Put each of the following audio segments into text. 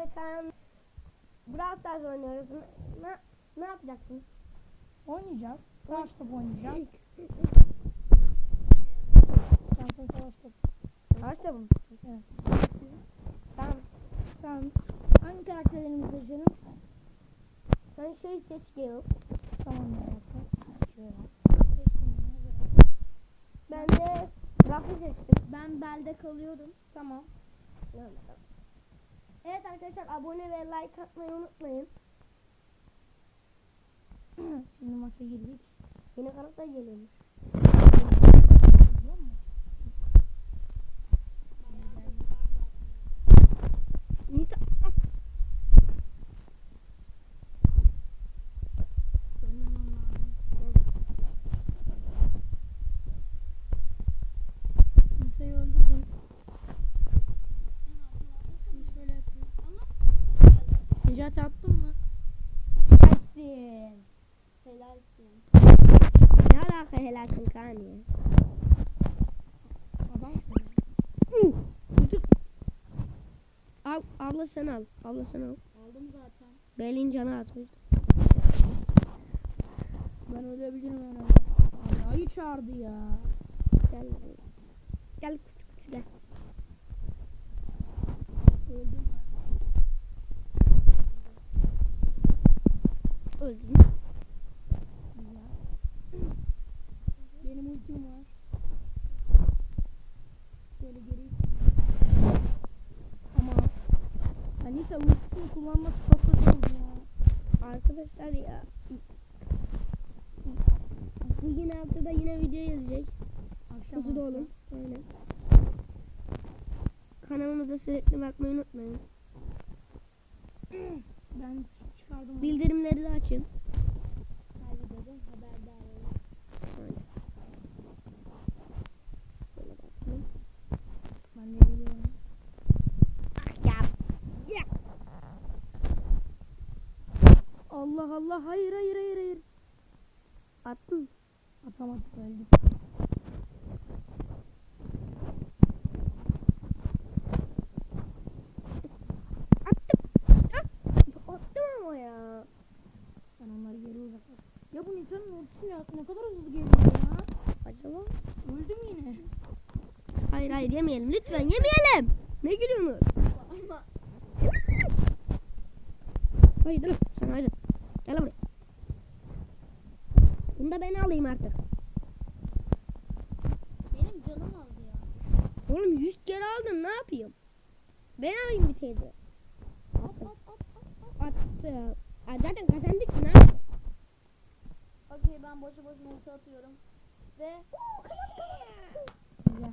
ve Kaan Brawl Stars oynuyoruz. Ne, ne yapacaksınız? Oynayacağız. Savaş topu oynayacağız. Şansın savaş topu. Savaş da mı? Evet. Tamam. Tamam. Hangi karakterlerimizi seçelim? Sen şey seç Gale. Tamam. Şöyle. Ben de Rafi seçtim. Ben belde kalıyorum. Tamam. Evet, tamam. Evet arkadaşlar abone ve like atmayı unutmayın. Şimdi maça girdik. Yeni karakter geliyormuş. Biliyor musun? Nita. Ölmemem lazım. Nita'yı öldürdüm. Şimdi şöyle yapayım. Necati attın mı? Helalsin. Helalsin. Ne alaka helalsin Kaan ya? Adamsın. Al, abla sen al. Abla sen al. Aldım zaten. Belin canı at. Ben ölebilirim herhalde. Ay, ayı çağırdı ya. Gel. Gel küçük küçük gel. Öldüm. Öldün. Güzel. Benim ultim var. Şöyle geri Ama Anita ultisini kullanması çok kötü oldu ya. Arkadaşlar ya. Bu yine haftada yine video gelecek. Akşam Hızlı olun. Aynen. Kanalımıza sürekli bakmayı unutmayın. Ben. Bildirimleri de açın. Ya. Allah Allah hayır hayır hayır hayır. Attın. Atamadım öldüm. Attım. Ah, Attım ama ya. Ben onları geri uzaklaştım. Ya bu Ne kadar hızlı geliyor ya. Acaba? Öldüm yine. Hayır hayır yemeyelim. Lütfen yemeyelim. Ne gülüyorsunuz? Ama Hayır dur. Sen hayır. Gel buraya. Bunu da ben alayım artık. benim canım aldı ya. Oğlum 100 kere aldın ne yapayım? Ben alayım bir teyze. At at at at at. Aa, Zaten kazandık ne Okey ben boşu boşuna ulti atıyorum. Ve Güzel.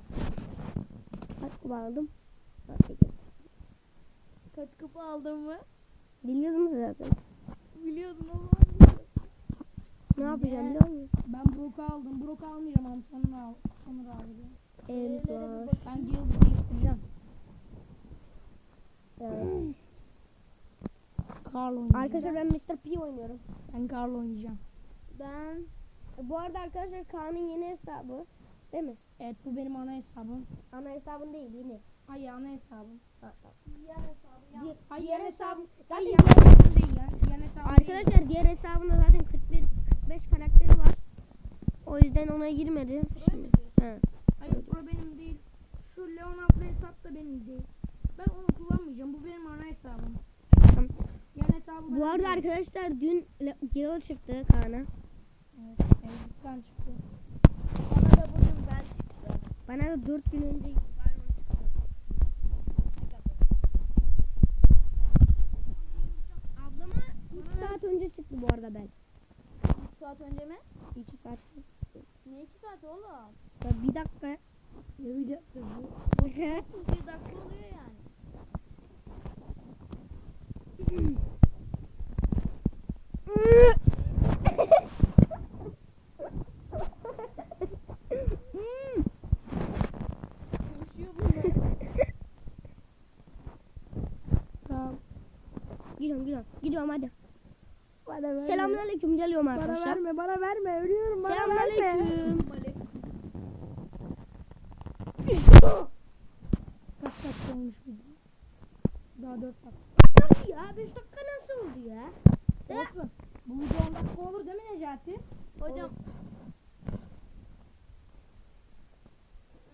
Kaç kupa aldım? Kaç kupa aldın mı? Biliyordunuz zaten. Biliyordun o zaman. Ne yapacağım Ne? biliyor musun? Ben Brock'u aldım. Brock almayacağım ama sonra al. Sonra alacağım. Elimiz var. Ben Gale'ı değiştireceğim. Evet. Carl oynayacağım. Arkadaşlar ben Mr. P oynuyorum. Ben Carl oynayacağım. Ben bu arada arkadaşlar Kaan'ın yeni hesabı değil mi? Evet bu benim ana hesabım. Ana hesabın değil yeni. Ay ana hesabım. Ha. Diğer hesabım. Di- Hayır diğer hesabım. Zaten yan hesabım değil. Yan hesabım değil. Arkadaşlar diğer hesabında zaten 41 45 karakteri var. O yüzden ona girmedi. Şimdi. He. Hayır pro benim değil. Şu Leon adlı hesap da benim değil. Ben onu kullanmayacağım. Bu benim ana hesabım. Tamam. Yan hesabım Bu arada değil. arkadaşlar dün Gale çıktı Kaan'a. Evet. Çıktı. Bana da bugün ben çıktı. Bana da 4 gün önce çıktı. Ablama 3 saat önce çıktı bu arada ben. 3 saat önce mi? 2 saat. Ne 2 saat oğlum? Ya bir dakika. Ne bir dakika? 1 dakika oluyor yani. Gidiyorum gidiyorum. Gidiyorum hadi. Bana verme. Selamünaleyküm geliyorum Bana arkadaşlar. verme, bana verme. Ölüyorum bana verme. Selamünaleyküm. Kaç dakika olmuş video? Daha 4 dakika. Nasıl ya? 5 dakika nasıl oldu ya? Olsun. Bu video 10 dakika olur değil mi Necati? Hocam.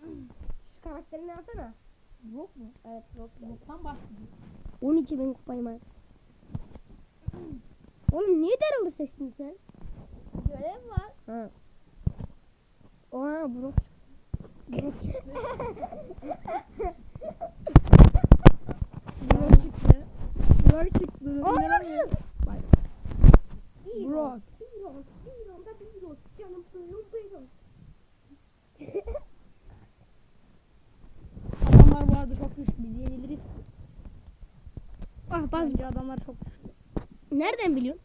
Şu karakterini alsana. Yok mu? Evet yok. Yoktan bahsediyor. 12 bin kupayım var. Oğlum niye Daryl'ı seçtin sen? Görev var. Ha. Oha Brock. Brock çıktı. Brock çıktı. Brock çıktı. İnanamıyorum. Brock çıktı. Brock. Brock. Brock. Canım suyum Brock. Adamlar arada çok güçlü. Biz yeniliriz. Ah bas. Bence adamlar çok güçlü. Nereden biliyorsun?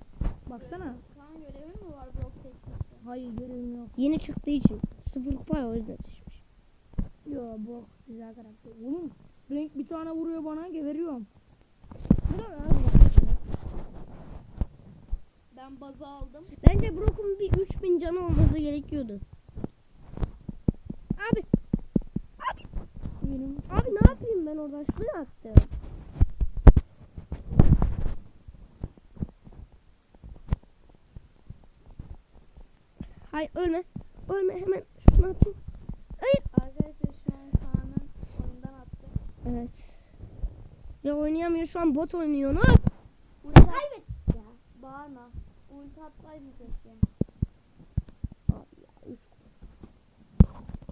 Baksana. Kan görevi mi var Brock seçmesi? Hayır görevim yok. Yeni çıktığı için. Sıfır kupa o yüzden seçmiş. Yo Brock güzel karakter. Oğlum Frank bir tane vuruyor bana geberiyorum. Ben bazı aldım. Bence Brock'un bir 3000 canı olması gerekiyordu. Abi. Abi. Benim Abi ne yapayım ben oradan şuraya attım. Hayır ölme. Ölme hemen şunu atayım. Hayır. Arkadaşlar şu an Kaan'ın oyundan attı. Evet. Ya oynayamıyor şu an bot oynuyor. Ne? Ulti Kaybet. Ya bağırma. Ulti atsaydın keşke. Abi ya üç.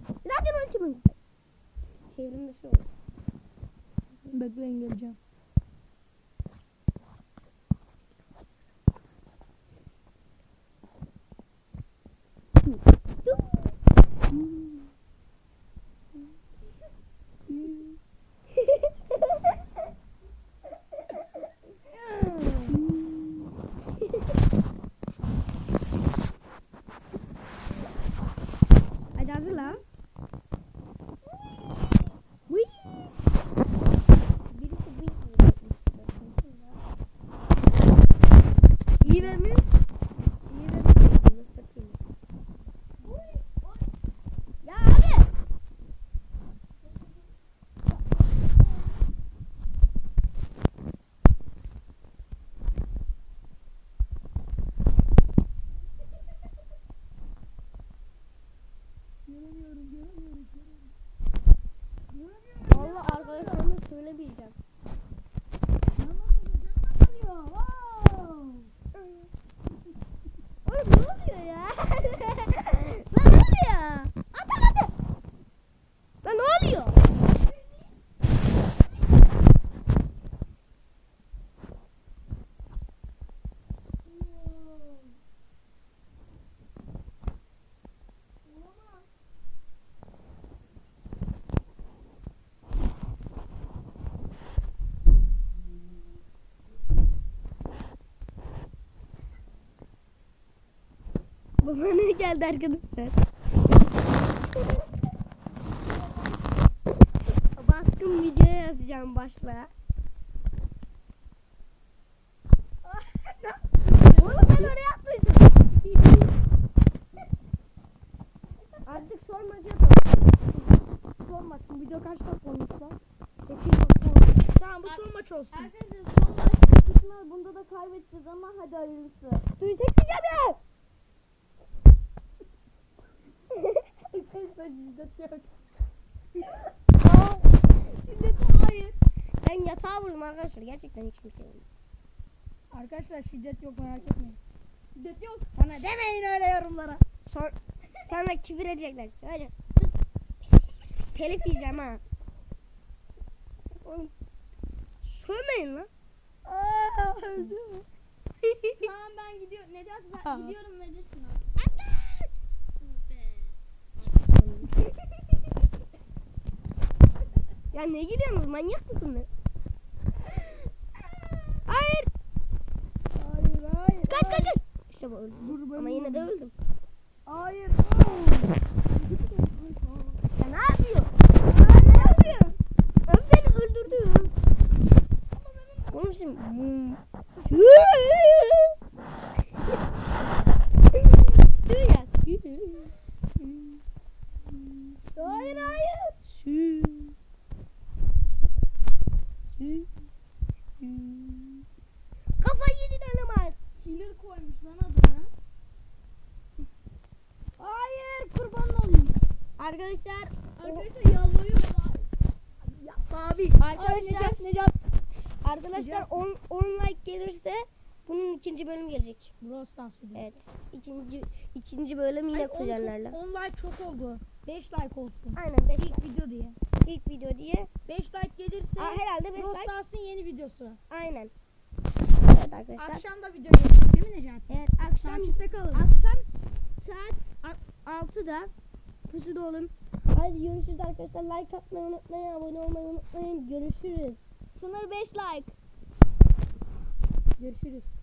Zaten 12 bin. Çevrim dışı oldu. bekleyin geleceğim. Hadi hazırla. Whee! Birisi bir İyi vermiyor. İyi vermiyor. Ya abi. Göremiyorum, göremiyorum, göremiyorum. Vallahi arkadaşlarıma söylemeyeceğim. Oğlum ne oluyor ya? Lan ne oluyor? At at at. Lan ne oluyor? Babana geldi arkadaşlar. Baskın videoya yazacağım başla. Oğlum ben oraya atmayacağım. Artık son maçı yapalım. Son maç. Video kaç dakika olmuş lan? 8 dakika olmuş. Tamam bu son maç olsun. Arkadaşlar son maç. Bunda da kaybedeceğiz ama hadi hayırlısı. Suyu çekmeyeceğim ya. Arkadaşlar şiddet yok. Şimdi hayır. Ben yatağa vurdum arkadaşlar. Gerçekten hiç kimse vurmadı. Arkadaşlar şiddet yok merak etmeyin. Şiddet yok. Bana demeyin öyle yorumlara. Son, sonra kibir edecekler. Şöyle. Telif yiyeceğim ha. Oğlum. Sövmeyin lan. Aa. Kaan ben gidiyorum. Necati Aa. ben gidiyorum verirsin abi. Ya ne gidiyorsunuz? Manyak mısın lan? Hayır. Hayır hayır. Kaç kaç kaç. İşte bu öldüm. Dur Ama yine de öldüm. Hayır. Ya ne yapıyor? Ya ne yapıyor? Abi beni öldürdün. Oğlum şimdi. Arkadaşlar Arkadaşlar yalvarıyorlar. Abi. Arkadaşlar Necat. Arkadaşlar Necat. 10 10 like gelirse bunun ikinci bölüm gelecek. Stars videosu. Evet. İkinci ikinci bölüm yine kuzenlerle. 10 like çok oldu. 5 like olsun. Aynen 5 İlk video diye. ilk video diye. 5 like gelirse Aa, herhalde 5 Brawl like. Stars'ın yeni videosu. Aynen. Evet arkadaşlar. Akşam da video gelecek değil mi Necati? Evet akşam Takipte kalın. akşam saat 6'da pusuda olun. Hadi görüşürüz arkadaşlar. Like atmayı unutmayın. Abone olmayı unutmayın. Görüşürüz. Sınır 5 like. Görüşürüz.